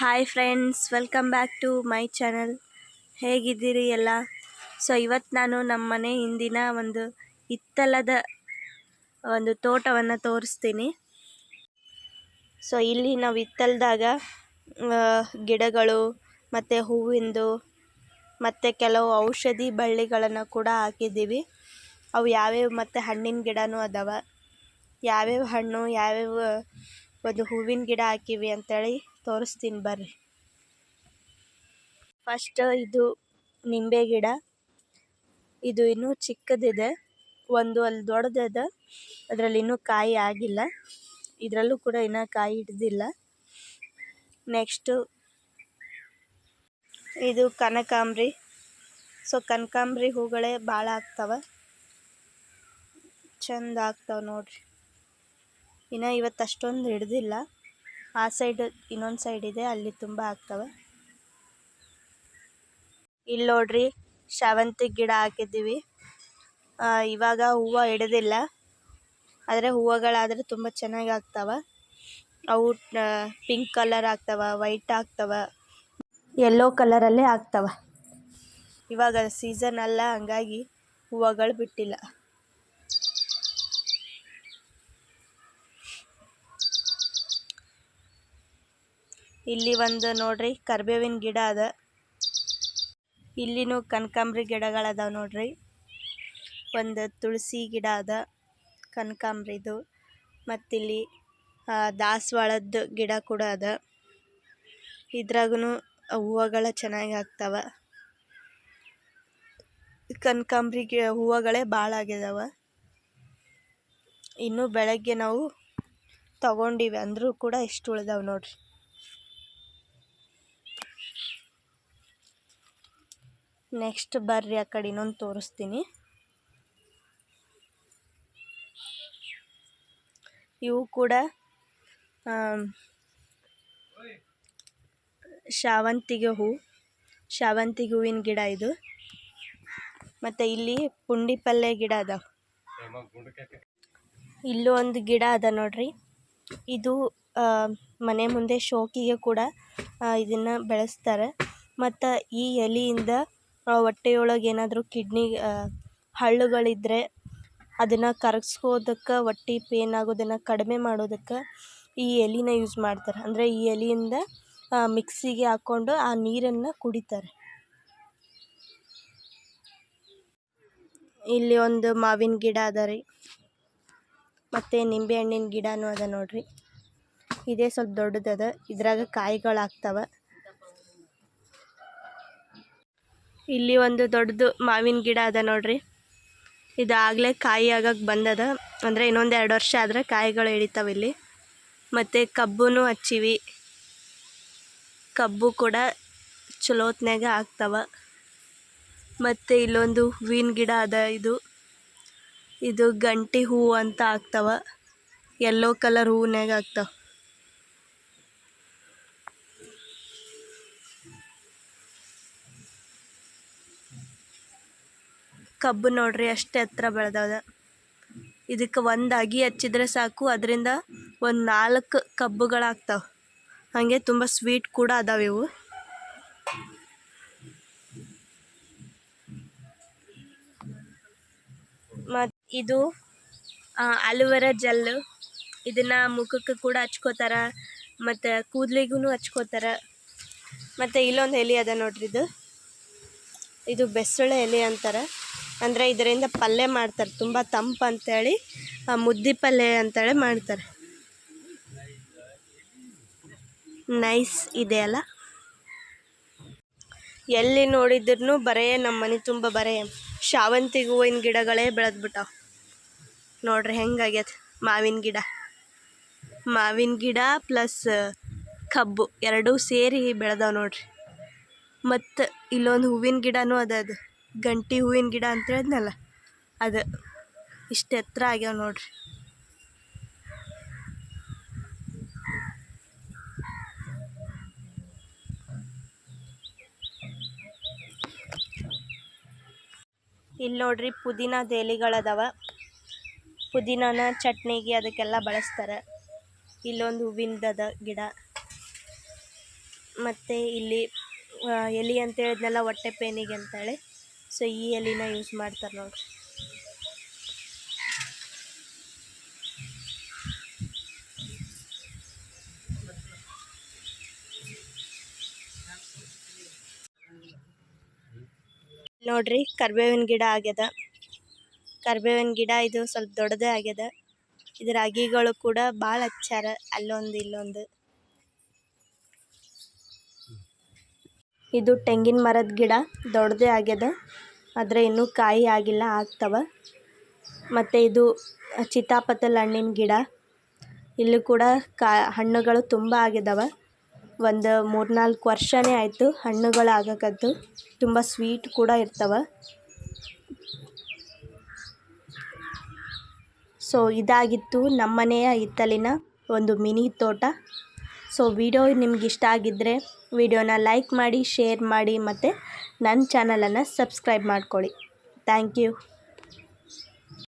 Hi friends welcome back to my channel ಹೇಗಿದ್ದೀರಿ ಎಲ್ಲ? So ಇವತ್ತು ನಾನು ನಮ್ಮ ಮನೆ ಹಿಂದಿನ ಒಂದು ಹಿತ್ತಲದ ಒಂದು ತೋಟವನ್ನು ತೋರಿಸ್ತೀನಿ. ಸೊ ಇಲ್ಲಿ ನಾವು ಇತ್ತಲದಾಗ ಗಿಡಗಳು ಮತ್ತು ಹೂವಿಂದು ಮತ್ತು ಕೆಲವು ಔಷಧಿ ಬಳ್ಳಿಗಳನ್ನು ಕೂಡ ಹಾಕಿದ್ದೀವಿ. ಅವು ಯಾವ್ಯಾವ ಮತ್ತು ಹಣ್ಣಿನ ಗಿಡನೂ ಅದಾವ. ಯಾವ್ಯಾವ ಹಣ್ಣು, ಯಾವ್ಯಾವ ಒಂದು ಹೂವಿನ ಗಿಡ ಹಾಕಿವಿ ಅಂತೇಳಿ ತೋರಿಸ್ತೀನಿ ಬರ್ರಿ. ಫಸ್ಟ್ ಇದು ನಿಂಬೆ ಗಿಡ. ಇದು ಇನ್ನೂ ಚಿಕ್ಕದಿದೆ. ಒಂದು ಅಲ್ಲಿ ದೊಡ್ಡದಿದೆ. ಅದರಲ್ಲಿ ಇನ್ನೂ ಕಾಯಿ ಆಗಿಲ್ಲ. ಇದರಲ್ಲೂ ಕೂಡ ಇನ್ನೂ ಕಾಯಿ ಹಿಡ್ದಿಲ್ಲ. ನೆಕ್ಸ್ಟು ಇದು ಕನಕಾಂಬ್ರಿ. ಸೊ ಕನಕಾಂಬ್ರಿ ಹೂಗಳೇ ಭಾಳ ಆಗ್ತಾವ. ಚಂದ ಆಗ್ತಾವೆ ನೋಡ್ರಿ. ಇನ್ನು ಇವತ್ತು ಅಷ್ಟೊಂದು ಹಿಡ್ದಿಲ್ಲ. ಆ ಸೈಡ್ ಇನ್ನೊಂದು ಸೈಡ್ ಇದೆ, ಅಲ್ಲಿ ತುಂಬ ಆಗ್ತವೆ. ಇಲ್ಲಿ ನೋಡ್ರಿ ಶಾವಂತಿ ಗಿಡ ಹಾಕಿದ್ದೀವಿ. ಇವಾಗ ಹೂವು ಹಿಡಿದಿಲ್ಲ ಆದರೆ ಹೂವುಗಳಾದರೆ ತುಂಬ ಚೆನ್ನಾಗಿ ಆಗ್ತಾವ. ಅವು ಪಿಂಕ್ ಕಲರ್ ಆಗ್ತವೆ ವೈಟ್ ಆಗ್ತಾವ. ಯೆಲ್ಲೋ ಕಲರಲ್ಲೇ ಆಗ್ತಾವ. ಇವಾಗ ಸೀಸನ್ ಅಲ್ಲ, ಹಂಗಾಗಿ ಹೂವುಗಳು ಬಿಟ್ಟಿಲ್ಲ. ಇಲ್ಲಿ ಒಂದು ನೋಡ್ರಿ, ಕರ್ಬೇವಿನ ಗಿಡ ಅದ. ಇಲ್ಲಿನೂ ಕನಕಾಂಬ್ರಿ ಗಿಡಗಳದಾವ ನೋಡ್ರಿ. ಒಂದು ತುಳಸಿ ಗಿಡ ಅದ, ಕನಕಾಂಬ್ರಿದು. ಮತ್ತಿಲ್ಲಿ ದಾಸವಾಳದ ಗಿಡ ಕೂಡ ಅದ. ಇದ್ರಾಗೂ ಹೂವುಗಳ ಚೆನ್ನಾಗಿ ಆಗ್ತಾವ. ಕನಕಾಂಬ್ರಿ ಗಿ, ಹೂವುಗಳೇ ಭಾಳ ಆಗಿದಾವ ಇನ್ನೂ ಬೆಳಗ್ಗೆ ನಾವು ತಗೊಂಡಿವಿ, ಅಂದರೂ ಕೂಡ ಇಷ್ಟು ಉಳ್ದಾವ ನೋಡ್ರಿ. ನೆಕ್ಸ್ಟ್ ಬರ್ರಿ ಆ ಕಡೆ ಇನ್ನೊಂದು ತೋರಿಸ್ತೀನಿ. ಇವು ಕೂಡ ಶಾವಂತಿಗೆ ಹೂ, ಶಾವಂತಿಗೆ ಹೂವಿನ ಗಿಡ ಇದು. ಮತ್ತು ಇಲ್ಲಿ ಪುಂಡಿ ಪಲ್ಲೆ ಗಿಡ ಅದ ಇಲ್ಲೂ ಒಂದು ಗಿಡ ಅದ ನೋಡ್ರಿ. ಇದು ಮನೆ ಮುಂದೆ ಶೋಕಿಗೆ ಕೂಡ ಇದನ್ನು ಬೆಳೆಸ್ತಾರೆ. ಮತ್ತು ಈ ಎಲೆಯಿಂದ ಹೊಟ್ಟೆಯೊಳಗೆ ಏನಾದರೂ ಕಿಡ್ನಿ ಹಳ್ಳುಗಳಿದ್ದರೆ ಅದನ್ನು ಕರಗಿಸ್ಕೋದಕ್ಕೆ ಹೊಟ್ಟೆ ಪೇನ್ ಆಗೋದನ್ನು ಕಡಿಮೆ ಮಾಡೋದಕ್ಕೆ ಈ ಎಲೆನ ಯೂಸ್ ಮಾಡ್ತಾರೆ. ಅಂದರೆ ಈ ಎಲೆಯಿಂದ ಮಿಕ್ಸಿಗೆ ಹಾಕ್ಕೊಂಡು ಆ ನೀರನ್ನು ಕುಡಿತಾರೆ. ಇಲ್ಲಿ ಒಂದು ಮಾವಿನ ಗಿಡ ಅದ ರೀ. ಮತ್ತು ನಿಂಬೆ ಹಣ್ಣಿನ ಗಿಡನೂ ಅದ ನೋಡ್ರಿ. ಇದೇ ಸ್ವಲ್ಪ ದೊಡ್ಡದದ. ಇದ್ರಾಗ ಕಾಯಿಗಳು ಆಗ್ತವೆ. ಇಲ್ಲಿ ಒಂದು ದೊಡ್ಡದು ಮಾವಿನ ಗಿಡ ಅದ ನೋಡ್ರಿ. ಆಗಲೇ ಕಾಯಿ ಆಗಕ್ಕೆ ಬಂದದ. ಅಂದರೆ ಇನ್ನೊಂದು ಎರಡು ವರ್ಷ ಆದರೆ ಕಾಯಿಗಳು ಹಿಡಿತಾವೆ ಇಲ್ಲಿ. ಮತ್ತು ಕಬ್ಬೂ ಹಚ್ಚಿವಿ. ಕಬ್ಬು ಕೂಡ ಚಲೋತ್ನಾಗ ಆಗ್ತಾವ. ಮತ್ತು ಇಲ್ಲೊಂದು ಹೂವಿನ ಗಿಡ ಅದ ಇದು. ಇದು ಗಂಟಿ ಹೂವು ಅಂತ ಆಗ್ತಾವ. ಯೆಲ್ಲೋ ಕಲರ್ ಹೂವಿನಾಗ ಆಗ್ತಾವ. ಕಬ್ಬು ನೋಡ್ರಿ, ಅಷ್ಟೇ ಹತ್ರ ಬೆಳೆದದ ಇದಕ್ಕೆ ಒಂದು ಅಗಿ ಹಚ್ಚಿದ್ರೆ ಸಾಕು, ಅದರಿಂದ ಒಂದು ನಾಲ್ಕು ಕಬ್ಬುಗಳಾಗ್ತಾವೆ. ಹಾಗೆ ತುಂಬ ಸ್ವೀಟ್ ಕೂಡ ಅದಾವೆ ಇವು. ಮತ್ತು ಇದು ಅಲೋವೆರಾ ಜೆಲ್ಲು ಇದನ್ನು ಮುಖಕ್ಕೆ ಕೂಡ ಹಚ್ಕೋತಾರ, ಮತ್ತು ಕೂದಲಿಗೂ ಹಚ್ಕೋತಾರೆ. ಮತ್ತು ಇಲ್ಲೊಂದು ಎಲೆ ಅದ ನೋಡ್ರಿ ಇದು. ಇದು ಬೆಸಳೆ ಎಲೆ ಅಂತಾರೆ. ಅಂದರೆ ಇದರಿಂದ ಪಲ್ಯ ಮಾಡ್ತಾರೆ. ತುಂಬ ತಂಪು ಅಂತೇಳಿ ಮುದ್ದೆ ಪಲ್ಯ ಅಂತೇಳಿ ಮಾಡ್ತಾರೆ. ನೈಸ್ ಇದೆ ಅಲ್ಲ? ಎಲ್ಲಿ ನೋಡಿದ್ರು ಬರೇ ನಮ್ಮ ಮನೆ ತುಂಬ ಬರೇ ಶಾವಂತಿಗೆ ಹೂವಿನ ಗಿಡಗಳೇ ಬೆಳೆದ್ಬಿಟ್ಟಾವ. ನೋಡ್ರಿ ಹೆಂಗಾಗ್ಯದ ಮಾವಿನ ಗಿಡ. ಮಾವಿನ ಗಿಡ ಪ್ಲಸ್ ಕಬ್ಬು, ಎರಡೂ ಸೇರಿ ಬೆಳೆದಾವ ನೋಡ್ರಿ. ಮತ್ತು ಇಲ್ಲೊಂದು ಹೂವಿನ ಗಿಡನೂ ಅದ ಅದು. ಗಂಟಿ ಹೂವಿನ ಗಿಡ ಅಂತ ಹೇಳಿದ್ನಲ್ಲ, ಅದು ಇಷ್ಟು ಎತ್ತರ ಆಗ್ಯಾವ ನೋಡ್ರಿ. ಇಲ್ಲಿ ನೋಡ್ರಿ ಪುದೀನ ಎಲೆಗಳದಾವ ಪುದೀನಾನ ಚಟ್ನಿಗೆ ಅದಕ್ಕೆಲ್ಲ ಬಳಸ್ತಾರೆ. ಇಲ್ಲೊಂದು ಹೂವಿನದದ ಗಿಡ. ಮತ್ತು ಇಲ್ಲಿ ಎಲೆ ಅಂತ ಹೇಳಿದ್ನಲ್ಲ, ಹೊಟ್ಟೆ ಪೇನಿಗೆ ಅಂತೇಳಿ. ಸೊ, ಈ ಎಲೆನ ಯೂಸ್ ಮಾಡ್ತಾರೆ ನೋಡ್ರಿ. ನೋಡ್ರಿ, ಕರ್ಬೇವಿನ ಗಿಡ ಆಗ್ಯದ. ಕರ್ಬೇವಿನ ಗಿಡ ಇದು ಸ್ವಲ್ಪ ದೊಡ್ಡದೇ ಆಗ್ಯದ. ಇದ್ರ ಅಗಿಗಳು ಕೂಡ ಭಾಳ ಹಚ್ಚಾರ ಅಲ್ಲೊಂದು ಇಲ್ಲೊಂದು. ಇದು ತೆಂಗಿನ ಮರದ ಗಿಡ, ದೊಡ್ಡದೇ ಆಗ್ಯದ. ಆದರೆ ಇನ್ನೂ ಕಾಯಿ ಆಗಿಲ್ಲ, ಆಗ್ತವ. ಮತ್ತು ಇದು ಚಿತಾಪತಲ್ ಹಣ್ಣಿನ ಗಿಡ. ಇಲ್ಲೂ ಕೂಡ ಕಾ, ಹಣ್ಣುಗಳು ತುಂಬ ಆಗಿದಾವ ಒಂದು ಮೂರ್ನಾಲ್ಕು ವರ್ಷನೇ ಆಯಿತು ಹಣ್ಣುಗಳು ಆಗಕತ್ತು ತುಂಬ ಸ್ವೀಟ್ ಕೂಡ ಇರ್ತವೆ. ಸೊ ಇದಾಗಿತ್ತು ನಮ್ಮನೆಯ ಹಿತ್ತಲಿನ ಒಂದು ಮಿನಿ ತೋಟ. ಸೊ ವಿಡಿಯೋ ನಿಮ್ಗೆ ಇಷ್ಟ ಆಗಿದ್ದರೆ ವಿಡಿಯೋನ ಲೈಕ್ ಮಾಡಿ, ಶೇರ್ ಮಾಡಿ ಮತ್ತು ನನ್ನ ಚಾನಲನ್ನು ಸಬ್ಸ್ಕ್ರೈಬ್ ಮಾಡ್ಕೊಳ್ಳಿ. Thank you.